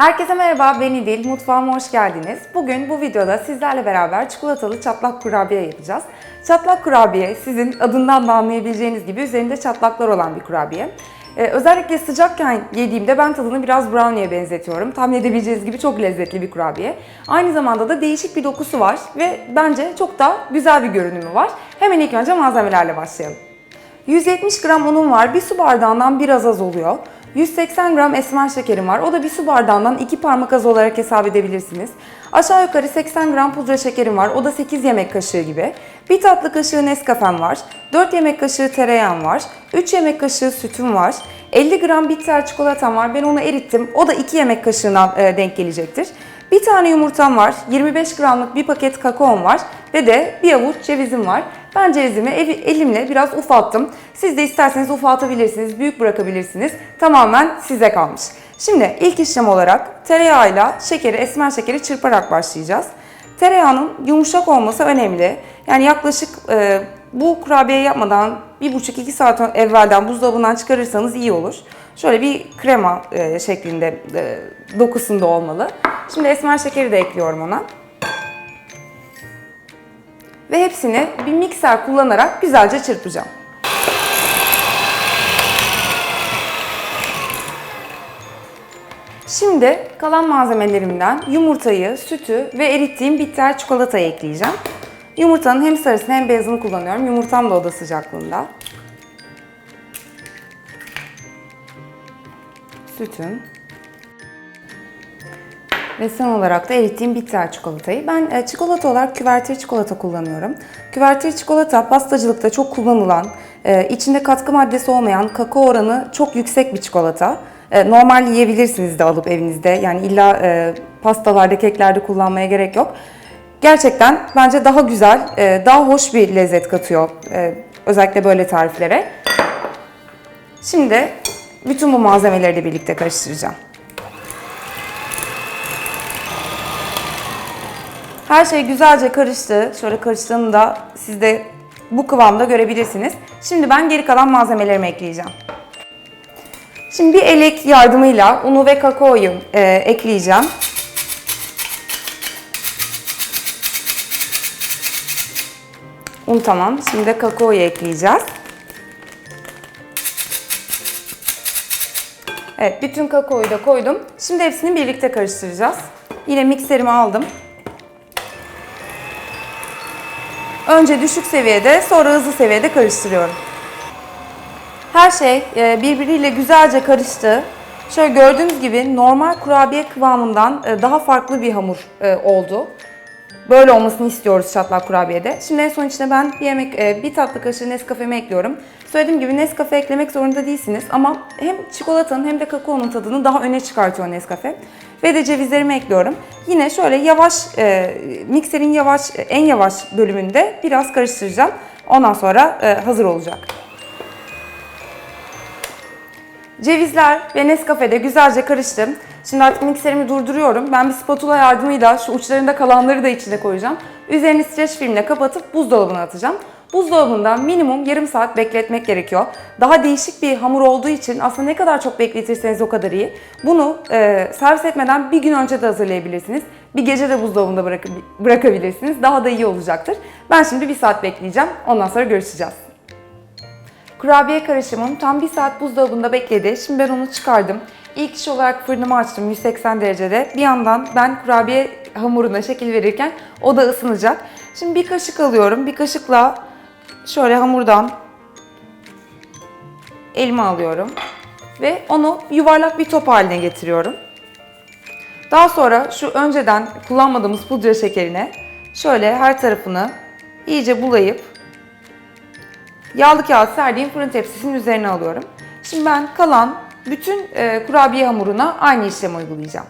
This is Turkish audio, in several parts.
Herkese merhaba, ben İdil. Mutfağıma hoş geldiniz. Bugün bu videoda sizlerle beraber çikolatalı çatlak kurabiye yapacağız. Çatlak kurabiye sizin adından da anlayabileceğiniz gibi üzerinde çatlaklar olan bir kurabiye. Ee, özellikle sıcakken yediğimde ben tadını biraz brownie'ye benzetiyorum. Tahmin edebileceğiniz gibi çok lezzetli bir kurabiye. Aynı zamanda da değişik bir dokusu var ve bence çok da güzel bir görünümü var. Hemen ilk önce malzemelerle başlayalım. 170 gram unum var. Bir su bardağından biraz az oluyor. 180 gram esmer şekerim var. O da bir su bardağından 2 parmak az olarak hesap edebilirsiniz. Aşağı yukarı 80 gram pudra şekerim var. O da 8 yemek kaşığı gibi. 1 tatlı kaşığı Nescafe'm var. 4 yemek kaşığı tereyağım var. 3 yemek kaşığı sütüm var. 50 gram bitter çikolatam var. Ben onu erittim. O da 2 yemek kaşığına e, denk gelecektir. Bir tane yumurtam var, 25 gramlık bir paket kakaom var ve de bir avuç cevizim var. Ben cevizimi evi- elimle biraz ufalttım. Siz de isterseniz ufaltabilirsiniz, büyük bırakabilirsiniz. Tamamen size kalmış. Şimdi ilk işlem olarak tereyağıyla şekeri, esmer şekeri çırparak başlayacağız. Tereyağının yumuşak olması önemli. Yani yaklaşık e, bu kurabiye yapmadan 1,5-2 saat evvelden buzdolabından çıkarırsanız iyi olur. Şöyle bir krema e, şeklinde e, dokusunda olmalı. Şimdi esmer şekeri de ekliyorum ona. Ve hepsini bir mikser kullanarak güzelce çırpacağım. Şimdi kalan malzemelerimden yumurtayı, sütü ve erittiğim bitter çikolatayı ekleyeceğim. Yumurtanın hem sarısını hem beyazını kullanıyorum. Yumurtam da oda sıcaklığında. Sütüm. Ve son olarak da erittiğim bitter çikolatayı. Ben e, çikolata olarak küvertir çikolata kullanıyorum. Küvertir çikolata pastacılıkta çok kullanılan, e, içinde katkı maddesi olmayan, kakao oranı çok yüksek bir çikolata. E, normal yiyebilirsiniz de alıp evinizde. Yani illa pastalarda, keklerde kullanmaya gerek yok. Gerçekten bence daha güzel, daha hoş bir lezzet katıyor. özellikle böyle tariflere. Şimdi bütün bu malzemeleri de birlikte karıştıracağım. Her şey güzelce karıştı. Şöyle karıştığını da siz de bu kıvamda görebilirsiniz. Şimdi ben geri kalan malzemelerimi ekleyeceğim. Şimdi bir elek yardımıyla unu ve kakaoyu e, ekleyeceğim. Un tamam. Şimdi de kakaoyu ekleyeceğiz. Evet, bütün kakaoyu da koydum. Şimdi hepsini birlikte karıştıracağız. Yine mikserimi aldım. Önce düşük seviyede, sonra hızlı seviyede karıştırıyorum. Her şey e, birbiriyle güzelce karıştı. Şöyle gördüğünüz gibi normal kurabiye kıvamından e, daha farklı bir hamur e, oldu. Böyle olmasını istiyoruz çatlak kurabiyede. Şimdi en son içine ben bir yemek, bir tatlı kaşığı Nescafe'mi ekliyorum. Söylediğim gibi Nescafe eklemek zorunda değilsiniz ama hem çikolatanın hem de kakaonun tadını daha öne çıkartıyor Nescafe. Ve de cevizlerimi ekliyorum. Yine şöyle yavaş, e, mikserin yavaş, en yavaş bölümünde biraz karıştıracağım. Ondan sonra e, hazır olacak. Cevizler ve Nescafe de güzelce karıştı. Şimdi artık mikserimi durduruyorum. Ben bir spatula yardımıyla şu uçlarında kalanları da içine koyacağım. Üzerini streç filmle kapatıp buzdolabına atacağım. Buzdolabında minimum yarım saat bekletmek gerekiyor. Daha değişik bir hamur olduğu için aslında ne kadar çok bekletirseniz o kadar iyi. Bunu e, servis etmeden bir gün önce de hazırlayabilirsiniz. Bir gece de buzdolabında bırak- bırakabilirsiniz. Daha da iyi olacaktır. Ben şimdi bir saat bekleyeceğim. Ondan sonra görüşeceğiz. Kurabiye karışımım tam bir saat buzdolabında bekledi. Şimdi ben onu çıkardım. İlk iş olarak fırınımı açtım 180 derecede. Bir yandan ben kurabiye hamuruna şekil verirken o da ısınacak. Şimdi bir kaşık alıyorum. Bir kaşıkla şöyle hamurdan elime alıyorum. Ve onu yuvarlak bir top haline getiriyorum. Daha sonra şu önceden kullanmadığımız pudra şekerine şöyle her tarafını iyice bulayıp Yağlı kağıt serdiğim fırın tepsisinin üzerine alıyorum. Şimdi ben kalan bütün e, kurabiye hamuruna aynı işlemi uygulayacağım.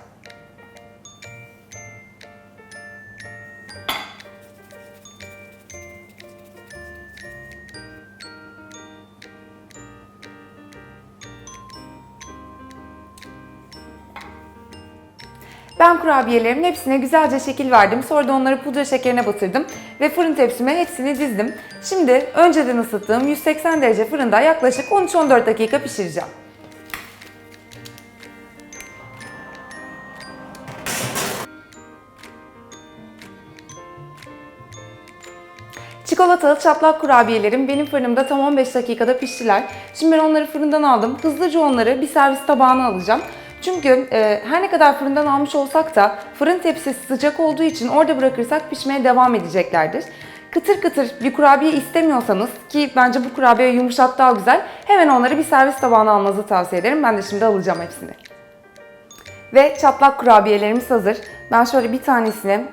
Ben kurabiyelerimin hepsine güzelce şekil verdim. Sonra da onları pudra şekerine batırdım ve fırın tepsime hepsini dizdim. Şimdi önceden ısıttığım 180 derece fırında yaklaşık 13-14 dakika pişireceğim. Çikolatalı çatlak kurabiyelerim benim fırınımda tam 15 dakikada piştiler. Şimdi ben onları fırından aldım. Hızlıca onları bir servis tabağına alacağım. Çünkü e, her ne kadar fırından almış olsak da fırın tepsisi sıcak olduğu için orada bırakırsak pişmeye devam edeceklerdir. Kıtır kıtır bir kurabiye istemiyorsanız ki bence bu kurabiye yumuşak daha güzel hemen onları bir servis tabağına almanızı tavsiye ederim. Ben de şimdi alacağım hepsini. Ve çatlak kurabiyelerimiz hazır. Ben şöyle bir tanesini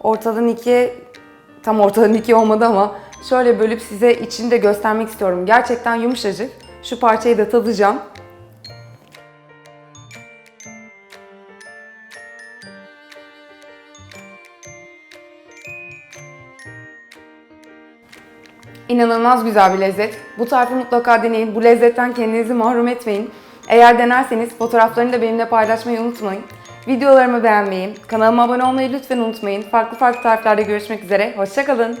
ortadan ikiye, tam ortadan ikiye olmadı ama şöyle bölüp size içini de göstermek istiyorum. Gerçekten yumuşacık. Şu parçayı da tadacağım. İnanılmaz güzel bir lezzet. Bu tarifi mutlaka deneyin. Bu lezzetten kendinizi mahrum etmeyin. Eğer denerseniz fotoğraflarını da benimle paylaşmayı unutmayın. Videolarımı beğenmeyi, kanalıma abone olmayı lütfen unutmayın. Farklı farklı tariflerde görüşmek üzere. Hoşçakalın.